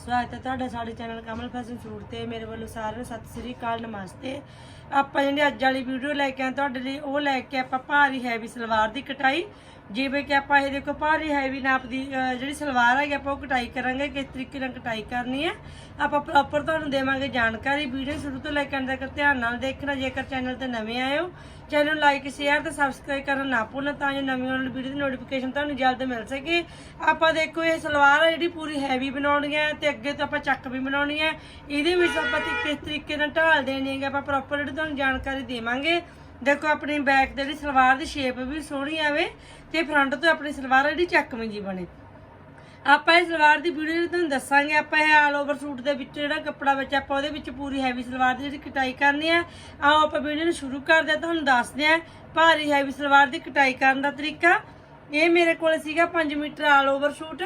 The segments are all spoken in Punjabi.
ਸਵਾਗਤ ਹੈ ਤੁਹਾਡਾ ਸਾਡੇ ਚੈਨਲ ਕਮਲ ਫੈਸ਼ਨ ਸੂਟ ਤੇ। ਮੇਰੇ ਵੱਲੋਂ ਸਾਰਿਆਂ ਨੂੰ ਸਤਿ ਸ੍ਰੀ ਅਕਾਲ, ਨਮਸਤੇ। ਆਪਾਂ ਜਿਹੜੀ ਅੱਜ ਵਾਲੀ ਵੀਡੀਓ ਲੈ ਕੇ ਆਏ ਤੁਹਾਡੇ ਲਈ ਉਹ ਲੈ ਕੇ ਆਪਾਂ ਭਾਰੀ ਹੈਵੀ ਸਲਵਾਰ ਦੀ ਕਟਾਈ ਜਿਵੇਂ ਕਿ ਆਪਾਂ ਇਹ ਦੇਖੋ, ਭਾਰੀ ਹੈਵੀ ਨਾਪ ਦੀ ਜਿਹੜੀ ਸਲਵਾਰ ਹੈਗੀ, ਆਪਾਂ ਉਹ ਕਟਾਈ ਕਰਾਂਗੇ, ਕਿਸ ਤਰੀਕੇ ਨਾਲ ਕਟਾਈ ਕਰਨੀ ਹੈ। ਆਪਾਂ ਪ੍ਰੋਪਰ ਤੁਹਾਨੂੰ ਦੇਵਾਂਗੇ ਜਾਣਕਾਰੀ ਵੀਡੀਓ ਸ਼ੁਰੂ ਤੋਂ ਲੈ ਕੇ ਅੰਤ ਤੱਕ ਧਿਆਨ ਨਾਲ ਦੇਖਣਾ। ਜੇਕਰ ਚੈਨਲ ਤੇ ਨਵੇਂ ਆਏ ਹੋ ਚੈਨਲ ਨੂੰ ਲਾਈਕ ਸ਼ੇਅਰ ਤੇ ਸਬਸਕ੍ਰਾਈਬ ਕਰਨਾ ਨਾ ਭੁੱਲਣਾ, ਤਾਂ ਜੋ ਨਵੀਂ ਆਉਣ ਵਾਲੀ ਵੀਡੀਓ ਦੀ ਨੋਟੀਫਿਕੇਸ਼ਨ ਤੁਹਾਨੂੰ ਜਲਦ ਮਿਲ ਸਕੇ। ਆਪਾਂ ਦੇਖੋ, ਇਹ ਸਲਵਾਰ ਹੈ ਜਿਹੜੀ ਪੂਰੀ ਹੈਵੀ ਬਣਾਉਣੀ ਹੈ ਤੇ ਅੱਗੇ ਤੋਂ ਆਪਾਂ ਚੱਕ ਵੀ ਬਣਾਉਣੀ ਹੈ। ਇਹਦੇ ਵਿੱਚ ਆਪਾਂ ਕਿਸ ਤਰੀਕੇ ਨਾਲ ਢਾਲ ਦੇਣੀ ਹੈ ਆਪਾਂ ਪ੍ਰੋਪਰ ਜਿਹੜੀ ਤੁਹਾਨੂੰ ਜਾਣਕਾਰੀ ਦੇਵਾਂਗੇ। ਦੇਖੋ, ਆਪਣੀ ਬੈਕ ਜਿਹੜੀ ਸਲਵਾਰ ਦੀ ਸ਼ੇਪ ਵੀ ਸੋਹਣੀ ਆਵੇ ਤੇ ਫਰੰਟ ਤੋਂ ਆਪਣੀ ਸਲਵਾਰ ਜਿਹੜੀ ਚੱਕਵੀਂ ਜੀ ਬਣੇ। ਆਪਾਂ ਇਹ ਸਲਵਾਰ ਦੀ ਵੀਡੀਓ ਤੁਹਾਨੂੰ ਦੱਸਾਂਗੇ, ਆਪਾਂ ਇਹ ਆਲ ਓਵਰ ਸੂਟ ਦੇ ਵਿੱਚ ਜਿਹੜਾ ਕੱਪੜਾ ਵਿੱਚ ਆਪਾਂ ਉਹਦੇ ਵਿੱਚ ਪੂਰੀ ਹੈਵੀ ਸਲਵਾਰ ਦੀ ਜਿਹੜੀ ਕਟਾਈ ਕਰਨੀ ਹੈ ਆਓ ਆਪਾਂ ਵੀਡੀਓ ਨੂੰ ਸ਼ੁਰੂ ਕਰਦੇ ਹਾਂ ਤੁਹਾਨੂੰ ਦੱਸਦੇ ਹਾਂ ਭਾਰੀ ਹੈਵੀ ਸਲਵਾਰ ਦੀ ਕਟਾਈ ਕਰਨ ਦਾ ਤਰੀਕਾ। ਇਹ ਮੇਰੇ ਕੋਲ ਸੀਗਾ 5 metre all over suit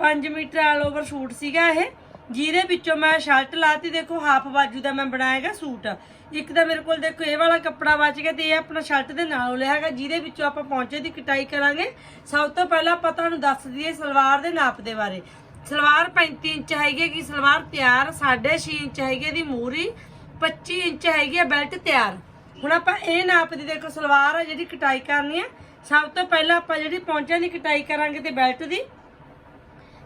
5 metre all over suit ਸੀਗਾ ਇਹ। ਜਿਹਦੇ ਵਿੱਚੋਂ ਮੈਂ ਸ਼ਰਟ ਲਾਤੀ, ਦੇਖੋ ਹਾਫ ਬਾਜੂ ਦਾ ਮੈਂ ਬਣਾਇਆਗਾ ਸੂਟ। ਇੱਕ ਤਾਂ ਮੇਰੇ ਕੋਲ ਦੇਖੋ ਇਹ ਵਾਲਾ ਕੱਪੜਾ ਬਚ ਗਿਆ ਤੇ ਇਹ ਆਪਣਾ ਸ਼ਰਟ ਦੇ ਨਾਲ ਲਿਆ ਹੈਗਾ, ਜਿਹਦੇ ਵਿੱਚੋਂ ਆਪਾਂ ਪੌਂਚੇ ਦੀ ਕਟਾਈ ਕਰਾਂਗੇ। ਸਭ ਤੋਂ ਪਹਿਲਾਂ ਆਪਾਂ ਤੁਹਾਨੂੰ ਦੱਸ ਦਈਏ ਸਲਵਾਰ ਦੇ ਨਾਪ ਦੇ ਬਾਰੇ। ਸਲਵਾਰ 35 ਇੰਚ ਹੈਗੀ ਹੈ ਕਿ ਸਲਵਾਰ ਤਿਆਰ 6.5 ਇੰਚ ਹੈਗੀ ਦੀ ਮੂਰੀ 25 ਇੰਚ ਹੈਗੀ ਹੈ ਬੈਲਟ ਤਿਆਰ। ਹੁਣ ਆਪਾਂ ਇਹ ਨਾਪ ਦੀ ਦੇਖੋ ਸਲਵਾਰ ਆ ਜਿਹੜੀ ਕਟਾਈ ਕਰਨੀ ਹੈ ਸਭ ਤੋਂ ਪਹਿਲਾਂ ਆਪਾਂ ਜਿਹੜੀ ਪੌਂਚਿਆਂ ਦੀ ਕਟਾਈ ਕਰਾਂਗੇ ਤੇ ਬੈਲਟ ਦੀ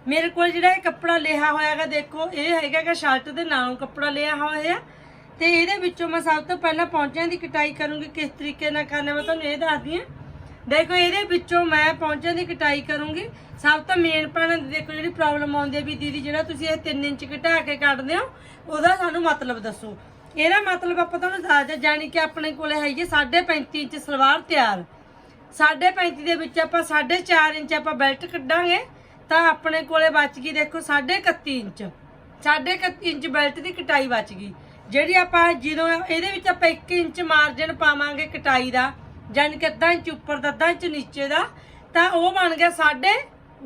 ਮੇਰੇ ਕੋਲ ਜਿਹੜਾ ਇਹ ਕੱਪੜਾ ਲਿਆ ਹੋਇਆ ਹੋਇਆਗਾ ਦੇਖੋ, ਇਹ ਹੈਗਾ ਸ਼ਰਟ ਦੇ ਨਾਲੋਂ ਕੱਪੜਾ ਲਿਆ ਹੋਇਆ। ਤੇ ਇਹਦੇ ਵਿੱਚੋਂ ਮੈਂ ਸਭ ਤੋਂ ਪਹਿਲਾਂ ਪੌਂਚਿਆਂ ਦੀ ਕਟਾਈ ਕਰੂੰਗੀ, ਕਿਸ ਤਰੀਕੇ ਨਾਲ ਕਰਨਾ ਮੈਂ ਤੁਹਾਨੂੰ ਇਹ ਦੱਸਦੀ ਹਾਂ। ਦੇਖੋ, ਇਹਦੇ ਵਿੱਚੋਂ ਮੈਂ ਪੌਂਚਿਆਂ ਦੀ ਕਟਾਈ ਕਰੂੰਗੀ। ਸਭ ਤੋਂ ਮੇਨ ਭੈਣਾਂ ਦੀ ਦੇਖੋ, ਜਿਹੜੀ ਪ੍ਰੋਬਲਮ ਆਉਂਦੀ ਹੈ ਵੀ ਦੀਦੀ, ਜਿਹੜਾ ਤੁਸੀਂ ਇਹ 3 ਇੰਚ ਘਟਾ ਕੇ ਕੱਢਦੇ ਹੋ, ਉਹਦਾ ਸਾਨੂੰ ਮਤਲਬ ਦੱਸੋ। ਇਹਦਾ ਮਤਲਬ ਆਪਾਂ ਤੁਹਾਨੂੰ ਦੱਸ ਦੱਸਦੇ ਜਾਨੀ ਕਿ ਆਪਣੇ ਕੋਲੇ ਹੈਗੀ 35 ਇੰਚ ਸਲਵਾਰ ਤਿਆਰ। 35 ਦੇ ਵਿੱਚ ਆਪਾਂ 4.5 ਇੰਚ ਆਪਾਂ ਬੈਲਟ ਕੱਢਾਂਗੇ। ਤਾਂ ਆਪਣੇ ਕੋਲੇ ਬਚ ਗਈ, ਦੇਖੋ 31 ਇੰਚ। 31 ਇੰਚ ਬੈਲਟ ਦੀ ਕਟਾਈ ਬਚ ਗਈ। ਜਿਹੜੀ ਆਪਾਂ ਜਦੋਂ ਇਹਦੇ ਵਿੱਚ ਆਪਾਂ 1 ਇੰਚ ਮਾਰਜਨ ਪਾਵਾਂਗੇ ਕਟਾਈ ਦਾ ਜਾਨੀ ਕਿ ਅੱਧਾ ਇੰਚ ਉੱਪਰ ਦਾ, ਅੱਧਾ ਇੰਚ ਨੀਚੇ ਦਾ, ਤਾਂ ਉਹ ਬਣ ਗਿਆ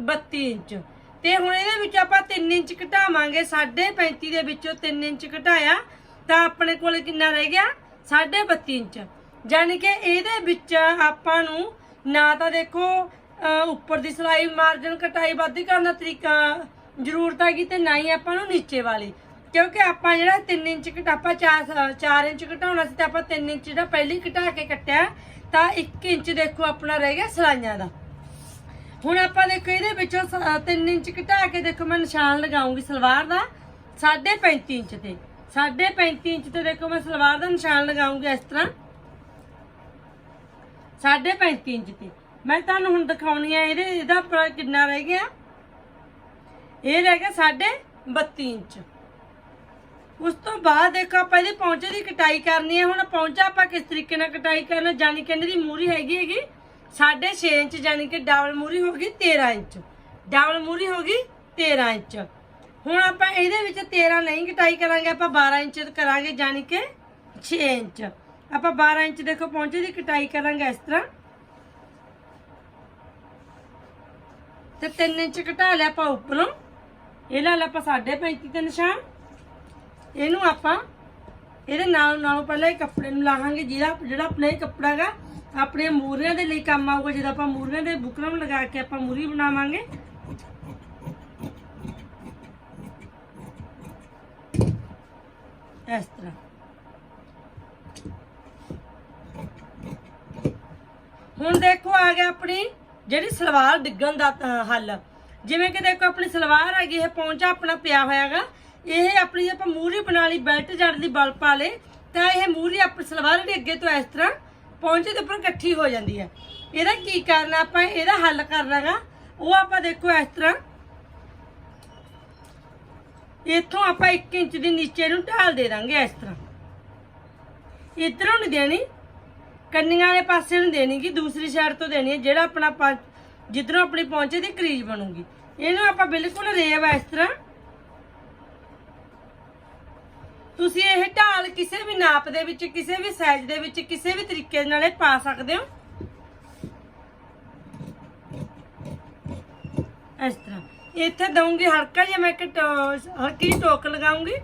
32 ਇੰਚ। ਤੇ ਹੁਣ ਇਹਦੇ ਵਿੱਚ ਆਪਾਂ 3 ਇੰਚ ਘਟਾਵਾਂਗੇ 35 ਦੇ ਵਿੱਚੋਂ 3 ਇੰਚ ਘਟਾਇਆ, ਤਾਂ ਆਪਣੇ ਕੋਲ ਕਿੰਨਾ ਰਹਿ ਗਿਆ? 32 ਇੰਚ। ਜਾਨੀ ਕਿ ਇਹਦੇ ਵਿੱਚ ਆਪਾਂ ਨੂੰ ਨਾ ਤਾਂ ਦੇਖੋ ਉੱਪਰ ਦੀ ਸਿਲਾਈ ਮਾਰਜਨ ਕਟਾਈ ਵੱਧ ਕਰਨ ਦਾ ਤਰੀਕਾ ਜ਼ਰੂਰਤ ਹੈਗੀ ਤੇ ਨਾ ਹੀ ਆਪਾਂ ਨੂੰ ਨੀਚੇ ਵਾਲੀ। ਕਿਉਂਕਿ ਆਪਾਂ ਜਿਹੜਾ 3 ਇੰਚ ਘਟਾਪਾ ਆਪਾਂ 4 4 ਇੰਚ ਘਟਾਉਣਾ ਸੀ ਤੇ ਆਪਾਂ 3 ਇੰਚ ਜਿਹੜਾ ਪਹਿਲੀ ਘਟਾ ਕੇ ਕੱਟਿਆ, ਤਾਂ 1 ਇੰਚ ਦੇਖੋ ਆਪਣਾ ਰਹਿ ਗਿਆ ਸਿਲਾਈਆਂ ਦਾ। ਹੁਣ ਆਪਾਂ ਦੇਖੋ ਇਹਦੇ ਵਿੱਚੋਂ 3 ਇੰਚ ਘਟਾ ਕੇ ਦੇਖੋ ਮੈਂ ਨਿਸ਼ਾਨ ਲਗਾਉਂਗੀ ਸਲਵਾਰ ਦਾ 35 ਇੰਚ ਤੇ। 35 ਇੰਚ ਤੇ ਦੇਖੋ ਮੈਂ ਸਲਵਾਰ ਦਾ ਨਿਸ਼ਾਨ ਲਗਾਉਂਗੀ ਇਸ ਤਰ੍ਹਾਂ। 35 ਇੰਚ ਤੇ। ਮੈਂ ਤੁਹਾਨੂੰ ਹੁਣ ਦਿਖਾਉਣੀ ਆ, ਇਹਦੇ ਇਹਦਾ ਪ੍ਰ- ਕਿੰਨਾ ਰਹਿ ਗਿਆ? ਇਹ ਰਹਿ ਗਿਆ 32 ਇੰਚ। ਉਸ ਤੋਂ ਬਾਅਦ ਦੇਖੋ ਆਪਾਂ ਇਹਦੇ ਪੌਂਚੇ ਦੀ ਕਟਾਈ ਕਰਨੀ ਹੈ ਹੁਣ ਪੌਂਚਾ ਆਪਾਂ ਕਿਸ ਤਰੀਕੇ ਨਾਲ ਕਟਾਈ ਕਰਨਾ ਜਾਨੀ ਕਿ ਇਹਦੀ ਮੂਰੀ ਹੈਗੀ ਹੈਗੀ 6.5 ਇੰਚ ਜਾਨੀ ਕਿ ਡਬਲ ਮੂਰੀ ਹੋ ਗਈ 13 ਇੰਚ। ਡਬਲ ਮੂਰੀ ਹੋ ਗਈ 13 ਇੰਚ। ਹੁਣ ਆਪਾਂ ਇਹਦੇ ਵਿੱਚ 13 ਨਹੀਂ ਕਟਾਈ ਕਰਾਂਗੇ, ਆਪਾਂ 12 ਇੰਚ ਕਰਾਂਗੇ ਜਾਨੀ ਕਿ 6 ਇੰਚ। ਆਪਾਂ 12 ਇੰਚ ਦੇਖੋ, ਪੌਂਚੇ ਦੀ ਕਟਾਈ ਕਰਾਂਗੇ ਇਸ ਤਰ੍ਹਾਂ। ਤੇ 3 ਇੰਚ ਘਟਾ ਲਿਆ ਆਪਾਂ ਉੱਪਰੋਂ। ਇਹ ਲਾ ਲਿਆ ਆਪਾਂ 35 ਤੇ ਨਿਸ਼ਾਨ ਇਹਨੂੰ ਆਪਾਂ ਇਹਦੇ ਨਾਲ ਨਾਲੋਂ ਪਹਿਲਾਂ ਇਹ ਕੱਪੜੇ ਨੂੰ ਲਾਹਾਂਗੇ ਜਿਹੜਾ ਜਿਹੜਾ ਆਪਣਾ ਇਹ ਕੱਪੜਾ ਹੈਗਾ, ਆਪਣੇ ਮੂਰੀਆਂ ਦੇ ਲਈ ਕੰਮ ਆਊਗਾ। ਜਦੋਂ ਆਪਾਂ ਮੂਰੀਆਂ ਦੇ ਬੁਕਰਮ ਲਗਾ ਕੇ ਆਪਾਂ ਮੂਰੀ ਬਣਾਵਾਂਗੇ। ਇਸ ਤਰ੍ਹਾਂ। ਹੁਣ ਦੇਖੋ ਆ ਗਿਆ ਆਪਣੀ ਜਿਹੜੀ ਸਲਵਾਰ ਡਿੱਗਣ ਦਾ ਹੱਲ। ਜਿਵੇਂ ਕਿ ਦੇਖੋ, ਆਪਣੀ ਸਲਵਾਰ ਹੈਗੀ, ਇਹ ਪੌਂਚਾ ਆਪਣਾ ਪਿਆ ਹੋਇਆਗਾ। ਇਹ ਆਪਣੀ ਜੇ ਆਪਾਂ ਮੂਰੀ ਬਣਾ ਲਈ, ਬੈਲਟ ਜੜ ਦੀ ਬਲ ਪਾ ਲੇ ਤਾਂ ਇਹ ਮੂਰੀ ਆਪਣੀ ਸਲਵਾਰ ਜਿਹੜੀ ਅੱਗੇ ਤੋਂ ਇਸ ਤਰ੍ਹਾਂ ਪੌਂਚੇ ਦੇ ਉੱਪਰ ਇਕੱਠੀ ਹੋ ਜਾਂਦੀ ਹੈ। ਇਹਦਾ ਕੀ ਕਰਨਾ ਆਪਾਂ ਇਹਦਾ ਹੱਲ ਕਰਨਾਗਾ। ਉਹ ਆਪਾਂ ਦੇਖੋ ਇਸ ਤਰ੍ਹਾਂ ਇੱਥੋਂ ਆਪਾਂ 1 ਇੰਚ ਦੀ ਨੀਚੇ ਨੂੰ ਢਾਲ ਦੇ ਦਾਂਗੇ ਇਸ ਤਰ੍ਹਾਂ। ਇਧਰੋਂ ਨਹੀਂ ਦੇਣੀ। ਕੰਨੀਆਂ ਵਾਲੇ ਪਾਸੇ ਨੂੰ ਦੇਣੀ ਕਿ ਦੂਸਰੀ ਸਾਈਡ ਤੋਂ ਦੇਣੀ ਹੈ, ਜਿਹੜਾ ਆਪਣਾ ਪੰ- ਜਿੱਧਰੋਂ ਆਪਣੀ ਪਹੁੰਚੇ ਦੀ ਕਰੀਜ ਬਣੂਗੀ। ਇਹਨੂੰ ਆਪਾਂ ਬਿਲਕੁਲ ਰੇਵ ਇਸ ਤਰ੍ਹਾਂ। ਤੁਸੀਂ ਇਹ ਢਾਲ ਕਿਸੇ ਵੀ ਨਾਪ ਦੇ ਵਿੱਚ, ਕਿਸੇ ਵੀ ਸਾਈਜ਼ ਦੇ ਵਿੱਚ, ਕਿਸੇ ਵੀ ਤਰੀਕੇ ਨਾਲ ਇਹ ਪਾ ਸਕਦੇ ਹੋ। ਇਸ ਤਰ੍ਹਾਂ। ਇੱਥੇ ਦਊਂਗੀ ਹਲਕਾ ਜਿਹਾ, ਮੈਂ ਇੱਕ ਟੋ- ਹਲਕੀ ਜਿਹੀ ਟੋਕ ਲਗਾਉਂਗੀ।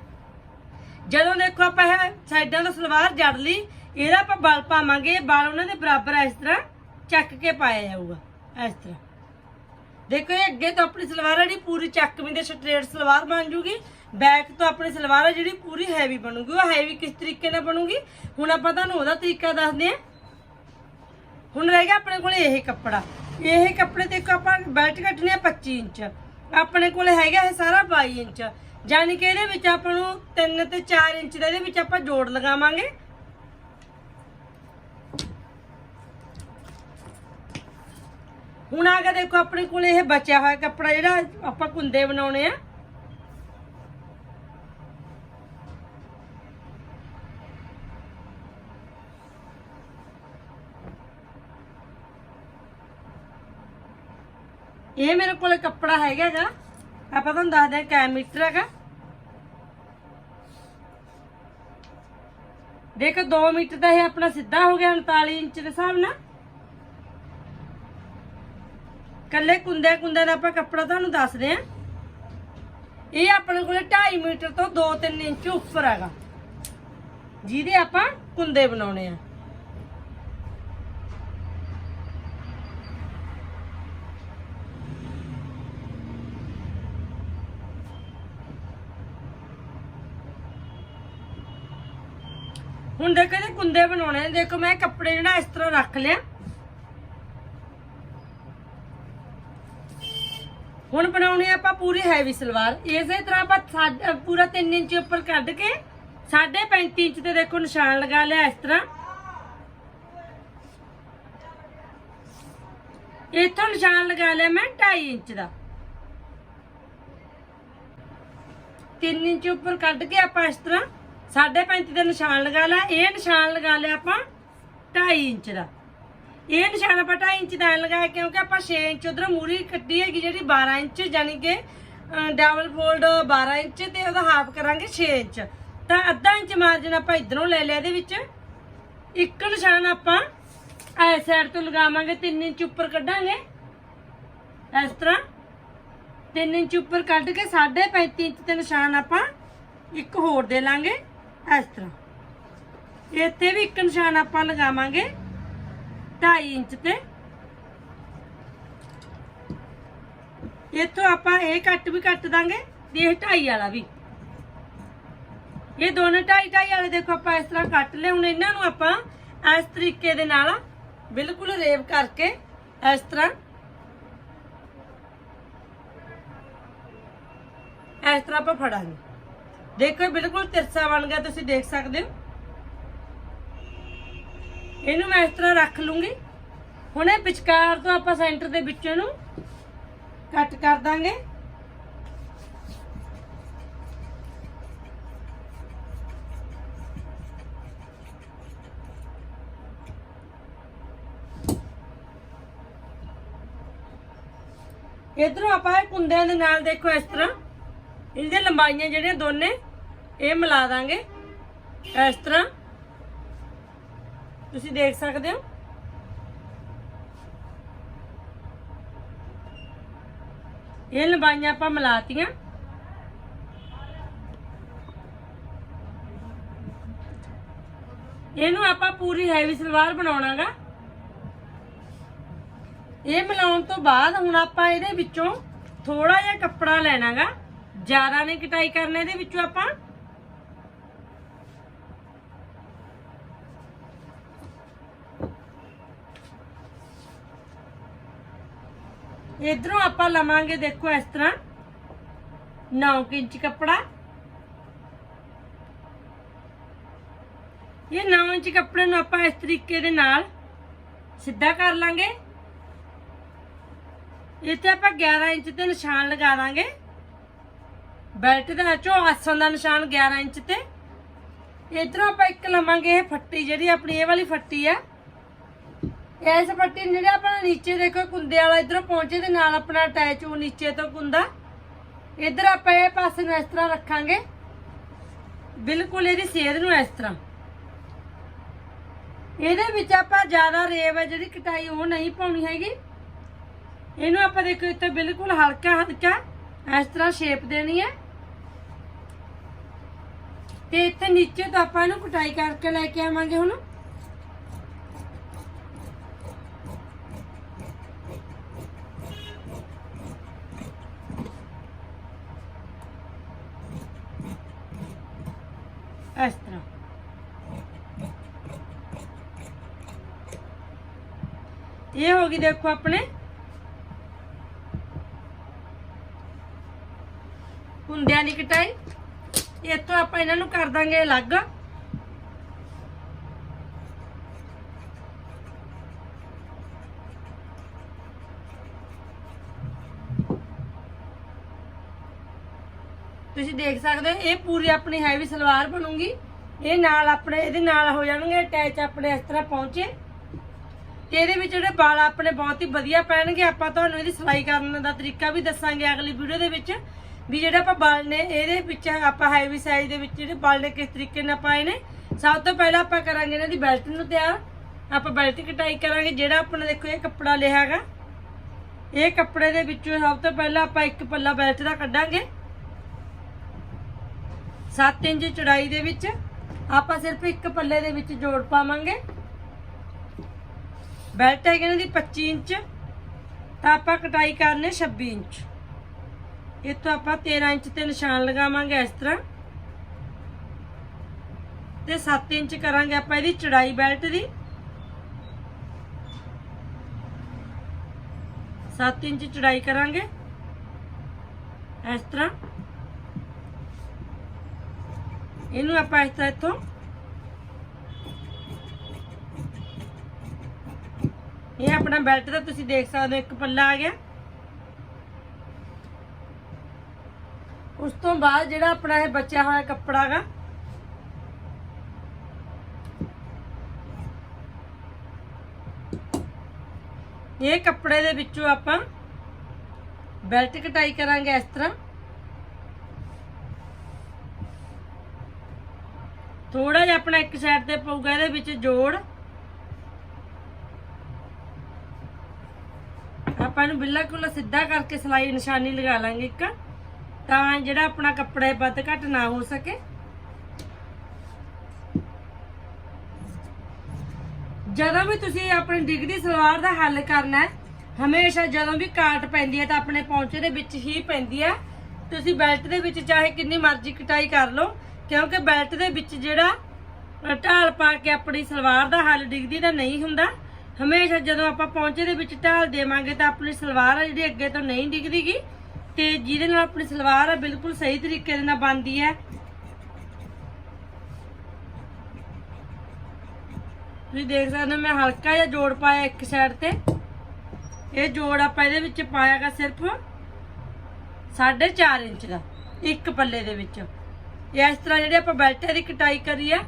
ਜਦੋਂ ਦੇਖੋ ਆਪਾਂ ਇਹ ਸਾਈਡਾਂ ਤੋਂ ਸਲਵਾਰ ਜੜ ਲਈ ਇਹਦਾ ਆਪਾਂ ਬਲ ਪਾਵਾਂਗੇ, ਇਹ ਬਲ ਉਹਨਾਂ ਦੇ ਬਰਾਬਰ ਇਸ ਤਰ੍ਹਾਂ ਚੱਕ ਕੇ ਪਾਇਆ ਜਾਊਗਾ, ਇਸ ਤਰ੍ਹਾਂ। ਦੇਖੋ ਇਹ ਅੱਗੇ ਤੋਂ ਆਪਣੀ ਸਲਵਾਰ ਆ ਜਿਹੜੀ ਪੂਰੀ ਚੱਕਵੀਂ ਦੇ ਸਟ੍ਰੇਟ ਸਲਵਾਰ ਬਣ ਜੂਗੀ, ਬੈਕ ਤੋਂ ਆਪਣੀ ਸਲਵਾਰ ਆ ਜਿਹੜੀ ਪੂਰੀ ਹੈਵੀ ਬਣੂਗੀ, ਉਹ ਹੈਵੀ ਕਿਸ ਤਰੀਕੇ ਨਾਲ ਬਣੂਗੀ? ਹੁਣ ਆਪਾਂ ਤੁਹਾਨੂੰ ਉਹਦਾ ਤਰੀਕਾ ਦੱਸਦੇ ਹਾਂ। ਹੁਣ ਰਹਿ ਗਿਆ ਆਪਣੇ ਕੋਲ ਇਹ ਕੱਪੜਾ। ਇਹ ਕੱਪੜੇ ਤੇ ਆਪਾਂ ਬੈਲਟ ਕੱਟਣੀ ਆ 25 ਇੰਚ। ਆਪਣੇ ਕੋਲ ਹੈਗਾ ਇਹ ਸਾਰਾ 22 ਇੰਚ। ਯਾਨੀ ਕਿ ਇਹਦੇ ਵਿੱਚ ਆਪਾਂ ਨੂੰ 3 ਤੇ 4 ਇੰਚ ਦਾ ਇਹਦੇ ਵਿੱਚ ਆਪਾਂ ਜੋੜ ਲਗਾਵਾਂਗੇ। ਹੁਣ ਆ ਕੇ ਦੇਖੋ, ਆਪਣੇ ਕੋਲ ਇਹ ਬਚਿਆ ਹੋਇਆ ਕੱਪੜਾ ਜਿਹੜਾ ਆਪਾਂ ਕੁੰਦੇ ਬਣਾਉਣੇ ਆ। ਇਹ ਮੇਰੇ ਕੋਲ ਕੱਪੜਾ ਹੈਗਾਗਾ ਆਪਾਂ ਤੁਹਾਨੂੰ ਦੱਸਦੇ ਹਾਂ ਕੈ ਮੀਟਰ ਹੈਗਾ। ਦੇਖੋ 2 ਮੀਟਰ ਦਾ ਇਹ ਆਪਣਾ ਸਿੱਧਾ ਹੋ ਗਿਆ 39 ਇੰਚ ਦੇ ਹਿਸਾਬ ਨਾਲ। ਕੱਲੇ ਕੁੰਦੇ ਕੁੰਦੇ ਦਾ ਆਪਾਂ ਕੱਪੜਾ ਤੁਹਾਨੂੰ ਦੱਸਦੇ ਆ ਇਹ ਆਪਣੇ ਕੋਲੇ 2.5 ਮੀਟਰ ਤੋਂ 2-3 ਇੰਚ ਉੱਪਰ ਹੈਗਾ। ਜਿਹਦੇ ਆਪਾਂ ਕੁੰਦੇ ਬਣਾਉਣੇ ਆ। ਹੁਣ ਦੇਖੋ ਇਹਦੇ ਕੁੰਦੇ ਬਣਾਉਣੇ ਦੇਖੋ ਮੈਂ ਕੱਪੜੇ ਜਿਹੜਾ ਇਸ ਤਰ੍ਹਾਂ ਰੱਖ ਲਿਆ। ਹੁਣ ਬਣਾਉਣੇ ਆ ਆਪਾਂ ਪੂਰੀ ਹੈਵੀ ਸਲਵਾਰ। ਇਸੇ ਤਰ੍ਹਾਂ ਆਪਾਂ ਸਾਡ- ਪੂਰਾ 3 ਇੰਚ ਉੱਪਰ ਕੱਢ ਕੇ 35 ਇੰਚ ਤੇ ਦੇਖੋ ਨਿਸ਼ਾਨ ਲਗਾ ਲਿਆ ਇਸ ਤਰ੍ਹਾਂ। ਇੱਥੋਂ ਨਿਸ਼ਾਨ ਲਗਾ ਲਿਆ ਮੈਂ 2.5 ਇੰਚ ਦਾ। 3 ਇੰਚ ਉੱਪਰ ਕੱਢ ਕੇ ਆਪਾਂ ਇਸ ਤਰ੍ਹਾਂ 35 ਦਾ ਨਿਸ਼ਾਨ ਲਗਾ ਲਿਆ। ਇਹ ਨਿਸ਼ਾਨ ਲਗਾ ਲਿਆ ਆਪਾਂ 2.5 ਇੰਚ ਦਾ। ਇਹ ਨਿਸ਼ਾਨ ਆਪਾਂ 2.5 ਇੰਚ ਦਾ ਐਂ ਲਗਾਇਆ ਕਿਉਂਕਿ ਆਪਾਂ 6 ਇੰਚ ਉਧਰ ਮੂਰੀ ਕੱਢੀ ਹੈਗੀ ਜਿਹੜੀ 12 ਇੰਚ ਯਾਨੀ ਕਿ ਡਬਲ ਫੋਲਡ 12 ਇੰਚ ਤੇ ਉਹਦਾ ਹਾਫ ਕਰਾਂਗੇ 6 ਇੰਚ। ਤਾਂ ਅੱਧਾ ਇੰਚ ਮਾਰਜਨ ਆਪਾਂ ਇਧਰੋਂ ਲੈ ਲਿਆ ਇਹਦੇ ਵਿੱਚ। ਇੱਕ ਨਿਸ਼ਾਨ ਆਪਾਂ ਇਸ ਸਾਈਡ ਤੋਂ ਲਗਾਵਾਂਗੇ 3 ਇੰਚ ਉੱਪਰ ਕੱਢਾਂਗੇ। ਇਸ ਤਰ੍ਹਾਂ 3 ਇੰਚ ਉੱਪਰ ਕੱਢ ਕੇ 35 ਇੰਚ ਤੇ ਨਿਸ਼ਾਨ ਆਪਾਂ ਇੱਕ ਹੋਰ ਦੇ ਲਾਂਗੇ, ਇਸ ਤਰ੍ਹਾਂ। ਇੱਥੇ ਵੀ ਇੱਕ ਨਿਸ਼ਾਨ ਆਪਾਂ ਲਗਾਵਾਂਗੇ। 2.5 ਇੰਚ ਤੇ। ਇੱਥੋਂ ਆਪਾਂ ਇਹ ਕੱਟ ਵੀ ਕੱਟ ਦਾਂਗੇ ਤੇ ਇਹ 2.5 ਵਾਲਾ ਵੀ। ਇਹ ਦੋਨੇ 2.5 2.5 ਵਾਲੇ ਦੇਖੋ ਆਪਾਂ ਇਸ ਤਰ੍ਹਾਂ ਕੱਟ ਲਏ। ਹੁਣ ਇਹਨਾਂ ਨੂੰ ਆਪਾਂ ਇਸ ਤਰੀਕੇ ਦੇ ਨਾਲ ਬਿਲਕੁਲ ਰੇਵ ਕਰਕੇ ਇਸ ਤਰ੍ਹਾਂ ਇਸ ਤਰ੍ਹਾਂ ਆਪਾਂ ਫੜਾਂਗੇ। ਦੇਖੋ ਬਿਲਕੁਲ ਤਿਰਸਾ ਬਣ ਗਿਆ, ਤੁਸੀਂ ਦੇਖ ਸਕਦੇ ਹੋ। ਇਹਨੂੰ ਮੈਂ ਇਸ ਤਰ੍ਹਾਂ ਰੱਖ ਲੂੰਗੀ। ਹੁਣ ਇਹ ਵਿਚਕਾਰ ਤੋਂ ਆਪਾਂ ਸੈਂਟਰ ਦੇ ਵਿੱਚ ਇਹਨੂੰ ਕੱਟ ਕਰ ਦਾਂਗੇ। ਇਧਰੋਂ ਆਪਾਂ ਇਹ ਕੁੰਦਿਆਂ ਦੇ ਨਾਲ ਦੇਖੋ ਇਸ ਤਰ੍ਹਾਂ। ਇਹਦੇ ਲੰਬਾਈਆਂ ਜਿਹੜੀਆਂ ਦੋਨੇ, ਇਹ ਮਿਲਾ ਦਾਂਗੇ। ਇਸ ਤਰ੍ਹਾਂ। ਤੁਸੀਂ ਦੇਖ ਸਕਦੇ ਹੋ? ਇਹ ਲੰਬਾਈਆਂ ਆਪਾਂ ਮਿਲਾਤੀਆਂ। ਇਹਨੂੰ ਆਪਾਂ ਪੂਰੀ ਹੈਵੀ ਸਲਵਾਰ ਬਣਾਉਣਾਗਾ। ਇਹ ਮਿਲਾਉਣ ਤੋਂ ਬਾਅਦ ਹੁਣ ਆਪਾਂ ਇਹਦੇ ਵਿੱਚੋਂ ਥੋੜਾ ਜਿਹਾ ਕੱਪੜਾ ਲੈਣਾਗਾ। ਜ਼ਿਆਦਾ ਨਹੀਂ ਕਟਾਈ ਕਰਨਾ, ਇਹਦੇ ਵਿੱਚੋਂ ਆਪਾਂ ਇਧਰੋਂ ਆਪਾਂ ਲਵਾਂਗੇ ਦੇਖੋ ਇਸ ਤਰ੍ਹਾਂ। 9 ਇੰਚ ਕੱਪੜਾ। ਇਹ 9 ਇੰਚ ਕੱਪੜੇ ਨੂੰ ਆਪਾਂ ਇਸ ਤਰੀਕੇ ਦੇ ਨਾਲ ਸਿੱਧਾ ਕਰ ਲਾਂਗੇ। ਇੱਥੇ ਆਪਾਂ 11 ਇੰਚ ਤੇ ਨਿਸ਼ਾਨ ਲਗਾ ਦਾਂਗੇ ਬੈਲਟ ਦਾ ਚੋ ਆਸਣ ਦਾ ਨਿਸ਼ਾਨ 11 ਇੰਚ ਤੇ। ਇਧਰੋਂ ਆਪਾਂ ਇੱਕ ਲਵਾਂਗੇ ਇਹ ਫੱਟੀ ਜਿਹੜੀ ਆਪਣੀ, ਇਹ ਵਾਲੀ ਫੱਟੀ ਆ। ਇਸ ਪੱਟੀ ਨੂੰ ਜਿਹੜਾ ਆਪਣਾ ਨੀਚੇ ਦੇਖੋ, ਕੁੰਦੇ ਵਾਲਾ ਇਧਰੋਂ ਪਹੁੰਚੇ ਦੇ ਨਾਲ ਆਪਣਾ ਅਟੈਚ ਉਹ ਨੀਚੇ ਤੋਂ ਕੁੰਦਾ। ਇਧਰ ਆਪਾਂ ਇਹ ਪਾਸੇ ਨੂੰ ਇਸ ਤਰ੍ਹਾਂ ਰੱਖਾਂਗੇ। ਬਿਲਕੁਲ ਇਹਦੀ ਸੇਧ ਨੂੰ ਇਸ ਤਰ੍ਹਾਂ। ਇਹਦੇ ਵਿੱਚ ਆਪਾਂ ਜ਼ਿਆਦਾ ਰੇਵ ਹੈ, ਜਿਹੜੀ ਕਟਾਈ ਉਹ ਨਹੀਂ ਪਾਉਣੀ ਹੈਗੀ। ਇਹਨੂੰ ਆਪਾਂ ਦੇਖੋ, ਇੱਥੇ ਬਿਲਕੁਲ ਹਲਕਾ ਹਲਕਾ ਇਸ ਤਰ੍ਹਾਂ ਸ਼ੇਪ ਦੇਣੀ ਹੈ। ਤੇ ਇੱਥੇ ਨੀਚੇ ਤੋਂ ਆਪਾਂ ਇਹਨੂੰ ਕਟਾਈ ਕਰਕੇ ਲੈ ਕੇ ਆਵਾਂਗੇ ਹੁਣ ਇਸ ਤਰ੍ਹਾਂ ਇਹ ਹੋ ਗਈ ਦੇਖੋ ਆਪਣੇ। ਹੁੰਦਿਆਂ ਦੀ ਕਟਾਈ। ਇਹ ਤੋਂ ਆਪਾਂ ਇਹਨਾਂ ਨੂੰ ਕਰ ਦਾਂਗੇ ਅਲੱਗ। ਤੁਸੀਂ ਦੇਖ ਸਕਦੇ ਹੋ, ਇਹ ਪੂਰੀ ਆਪਣੀ ਹੈਵੀ ਸਲਵਾਰ ਬਣੂਗੀ। ਇਹ ਨਾਲ ਆਪਣੇ, ਇਹਦੇ ਨਾਲ ਹੋ ਜਾਣਗੇ ਅਟੈਚ ਆਪਣੇ ਇਸ ਤਰ੍ਹਾਂ ਪਹੁੰਚੇ। ਤੇ ਇਹਦੇ ਵਿੱਚ ਜਿਹੜੇ ਵਾਲ ਆਪਣੇ ਬਹੁਤ ਹੀ ਵਧੀਆ ਪੈਣਗੇ, ਆਪਾਂ ਤੁਹਾਨੂੰ ਇਹਦੀ ਸਿਲਾਈ ਕਰਨ ਦਾ ਤਰੀਕਾ ਵੀ ਦੱਸਾਂਗੇ ਅਗਲੀ ਵੀਡੀਓ ਦੇ ਵਿੱਚ, ਵੀ ਜਿਹੜੇ ਆਪਾਂ ਵਾਲ ਨੇ, ਇਹਦੇ ਵਿੱਚ ਆਪਾਂ ਹੈਵੀ ਸਾਈਜ਼ ਦੇ ਵਿੱਚ ਜਿਹੜੇ ਵਾਲ ਨੇ, ਕਿਸ ਤਰੀਕੇ ਨਾਲ ਪਾਏ ਨੇ ਸਭ ਤੋਂ ਪਹਿਲਾਂ ਆਪਾਂ ਕਰਾਂਗੇ ਇਹਨਾਂ ਦੀ ਬੈਲਟ ਨੂੰ ਤਿਆਰ, ਆਪਾਂ ਬੈਲਟ ਕਟਾਈ ਕਰਾਂਗੇ, ਜਿਹੜਾ ਆਪਣਾ ਦੇਖੋ ਇਹ ਕੱਪੜਾ ਲਿਆ ਹੈਗਾ, ਇਹ ਕੱਪੜੇ ਦੇ ਵਿੱਚੋਂ ਸਭ ਤੋਂ ਪਹਿਲਾਂ ਆਪਾਂ ਇੱਕ ਪੱਲਾ ਬੈਲਟ ਦਾ ਕੱਢਾਂਗੇ 7 ਇੰਚ ਚੌੜਾਈ ਦੇ ਵਿੱਚ, ਆਪਾਂ ਸਿਰਫ ਇੱਕ ਪੱਲੇ ਦੇ ਵਿੱਚ ਜੋੜ ਪਾਵਾਂਗੇ ਬੈਲਟ ਹੈਗੀ ਨੇ ਦੀ 25 ਇੰਚ, ਤਾਂ ਆਪਾਂ ਕਟਾਈ ਕਰਨੇ 26 ਇੰਚ। ਇੱਥੋਂ ਆਪਾਂ 13 ਇੰਚ ਤੇ ਨਿਸ਼ਾਨ ਲਗਾਵਾਂਗੇ ਇਸ ਤਰ੍ਹਾਂ। ਤੇ 7 ਇੰਚ ਕਰਾਂਗੇ ਆਪਾਂ ਇਹਦੀ ਚੜਾਈ ਬੈਲਟ ਦੀ। 7 ਇੰਚ ਚੜਾਈ ਕਰਾਂਗੇ। ਇਸ ਤਰ੍ਹਾਂ। ਇਹਨੂੰ ਆਪਾਂ ਇਸ ਤਰ੍ਹਾਂ ਇੱਥੋਂ ਇਹ ਆਪਣਾ ਬੈਲਟ ਦਾ ਤੁਸੀਂ ਦੇਖ ਸਕਦੇ ਹੋ, ਇੱਕ ਪੱਲਾ ਆ ਗਿਆ। ਉਸ ਤੋਂ ਬਾਅਦ ਜਿਹੜਾ ਆਪਣਾ ਇਹ ਬਚਿਆ ਹੋਇਆ ਕੱਪੜਾ ਗਾ, ਇਹ ਕੱਪੜੇ ਦੇ ਵਿੱਚੋਂ ਆਪਾਂ ਬੈਲਟ ਕਟਾਈ ਕਰਾਂਗੇ ਇਸ ਤਰ੍ਹਾਂ। ਥੋੜਾ ਜਿਹਾ ਆਪਣਾ ਇੱਕ ਸਾਈਡ ਤੇ ਪਊਗਾ, ਇਹਦੇ ਵਿੱਚ ਜੋੜ ਆਪਾਂ ਨੂੰ ਬਿਲਕੁਲ ਸਿੱਧਾ ਕਰਕੇ ਸਲਾਈ ਨਿਸ਼ਾਨੀ ਲਗਾ ਲਾਂਗੇ ਇੱਕ। ਤਾਂ ਜਿਹੜਾ ਆਪਣਾ ਕੱਪੜਾ ਵੱਧ ਘੱਟ ਨਾ ਹੋ ਸਕੇ। ਜਦੋਂ ਵੀ ਤੁਸੀਂ ਆਪਣੀ ਡਿਗਰੀ ਸਲਵਾਰ ਦਾ ਹੱਲ ਕਰਨਾ ਹੈ, ਹਮੇਸ਼ਾ ਜਦੋਂ ਵੀ ਕਾਟ ਪੈਂਦੀ ਹੈ ਤਾਂ ਆਪਣੇ ਪੌਂਚੇ ਦੇ ਵਿੱਚ ਹੀ ਪੈਂਦੀ ਹੈ। ਤੁਸੀਂ ਬੈਲਟ ਦੇ ਵਿੱਚ ਚਾਹੇ ਕਿੰਨੀ ਮਰਜ਼ੀ ਕਟਾਈ ਕਰ ਲਓ, ਕਿਉਂਕਿ ਬੈਲਟ ਦੇ ਵਿੱਚ ਜਿਹੜਾ ਢਾਲ ਪਾ ਕੇ ਆਪਣੀ ਸਲਵਾਰ ਦਾ ਹੱਲ ਡਿੱਗਦੀ ਦਾ ਨਹੀਂ ਹੁੰਦਾ। ਹਮੇਸ਼ਾ ਜਦੋਂ ਆਪਾਂ ਪੌਂਚੇ ਦੇ ਵਿੱਚ ਢਾਲ ਦੇਵਾਂਗੇ ਤਾਂ ਆਪਣੀ ਸਲਵਾਰ ਆ ਜਿਹੜੀ ਅੱਗੇ ਤੋਂ ਨਹੀਂ ਡਿੱਗਦੀਗੀ ਤੇ ਜਿਹਦੇ ਨਾਲ ਆਪਣੀ ਸਲਵਾਰ ਆ ਬਿਲਕੁਲ ਸਹੀ ਤਰੀਕੇ ਦੇ ਨਾਲ ਬਣਦੀ ਹੈ। ਤੁਸੀਂ ਦੇਖ ਸਕਦੇ ਹੋ ਮੈਂ ਹਲਕਾ ਜਿਹਾ ਜੋੜ ਪਾਇਆ ਇੱਕ ਸਾਈਡ ਤੇ। ਇਹ ਜੋੜ ਆਪਾਂ ਇਹਦੇ ਵਿੱਚ ਪਾਇਆਗਾ ਸਿਰਫ 4.5 ਇੰਚ ਦਾ, ਇੱਕ ਪੱਲੇ ਦੇ ਵਿੱਚ। ਇਸ ਤਰ੍ਹਾਂ ਜਿਹੜੇ ਆਪਾਂ ਬੈਲਟ ਦੀ ਕਟਾਈ ਕਰੀ ਆ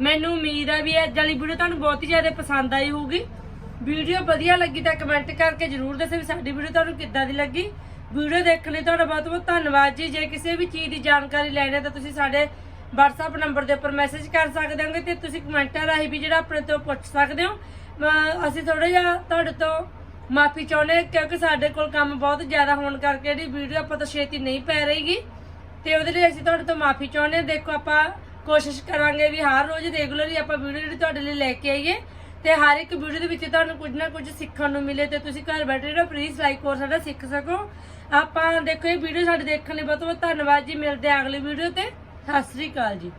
ਮੈਨੂੰ ਉਮੀਦ ਆ ਵੀ ਇਹ ਅੱਜ ਵਾਲੀ ਵੀਡੀਓ ਤੁਹਾਨੂੰ ਬਹੁਤ ਹੀ ਜ਼ਿਆਦਾ ਪਸੰਦ ਆਈ ਹੋਊਗੀ। ਵੀਡੀਓ ਵਧੀਆ ਲੱਗੀ ਤਾਂ ਕਮੈਂਟ ਕਰਕੇ ਜਰੂਰ ਦੱਸੋ ਵੀ ਸਾਡੀ ਵੀਡੀਓ ਤੁਹਾਨੂੰ ਕਿੱਦਾਂ ਦੀ ਲੱਗੀ। ਵੀਡੀਓ ਦੇਖਣ ਲਈ ਤੁਹਾਡਾ ਬਹੁਤ ਬਹੁਤ ਧੰਨਵਾਦ ਜੀ। ਜੇ ਕਿਸੇ ਵੀ ਚੀਜ਼ ਦੀ ਜਾਣਕਾਰੀ ਲੈਣੀ ਹੈ ਤਾਂ ਤੁਸੀਂ ਸਾਡੇ WhatsApp ਨੰਬਰ ਦੇ ਉੱਪਰ ਮੈਸੇਜ ਕਰ ਸਕਦੇ ਹੋਗੇ ਤੇ ਤੁਸੀਂ ਕਮੈਂਟਾਂ ਰਾਹੀਂ ਵੀ ਜਿਹੜਾ ਆਪਣੇ ਤੋਂ ਪੁੱਛ ਸਕਦੇ ਹੋ। ਅਸੀਂ ਥੋੜਾ ਜਿਹਾ ਤੁਹਾਡੇ ਤੋਂ ਮਾਫੀ ਚਾਹੁੰਦੇ ਕਿਉਂਕਿ ਸਾਡੇ ਕੋਲ ਕੰਮ ਬਹੁਤ ਜ਼ਿਆਦਾ ਹੋਣ ਕਰਕੇ ਜਿਹੜੀ ਵੀਡੀਓ ਆਪਾਂ ਤੋਂ ਛੇਤੀ ਨਹੀਂ ਪੈ ਰਹੀਗੀ। ਤੇ ਉਹਦੇ ਲਈ ਅਸੀਂ ਤੁਹਾਡੇ ਤੋਂ ਮਾਫੀ ਚਾਹੁੰਦੇ ਹਾਂ। ਦੇਖੋ ਆਪਾਂ ਕੋਸ਼ਿਸ਼ ਕਰਾਂਗੇ ਵੀ ਹਰ ਰੋਜ਼ ਰੈਗੂਲਰਲੀ ਆਪਾਂ ਵੀਡੀਓ ਜਿਹੜੀ ਤੁਹਾਡੇ ਲਈ ਲੈ ਕੇ ਆਈਏ ਤੇ ਹਰ ਇੱਕ ਵੀਡੀਓ ਦੇ ਵਿੱਚ ਤੁਹਾਨੂੰ ਕੁਝ ਨਾ ਕੁਝ ਸਿੱਖਣ ਨੂੰ ਮਿਲੇ ਤੇ ਤੁਸੀਂ ਘਰ ਬੈਠੇ ਜਿਹੜਾ ਫ੍ਰੀ ਸਿਲਾਈ ਕੋਰਸ ਸਾਡਾ ਸਿੱਖ ਸਕੋ। ਆਪਾਂ ਦੇਖੋ ਇਹ ਵੀਡੀਓ ਸਾਡੇ ਦੇਖਣ ਲਈ ਬਹੁਤ ਬਹੁਤ ਧੰਨਵਾਦ ਜੀ। ਮਿਲਦੇ ਆ ਅਗਲੀ ਵੀਡੀਓ ਤੇ। ਸਤਿ ਸ੍ਰੀ ਅਕਾਲ ਜੀ।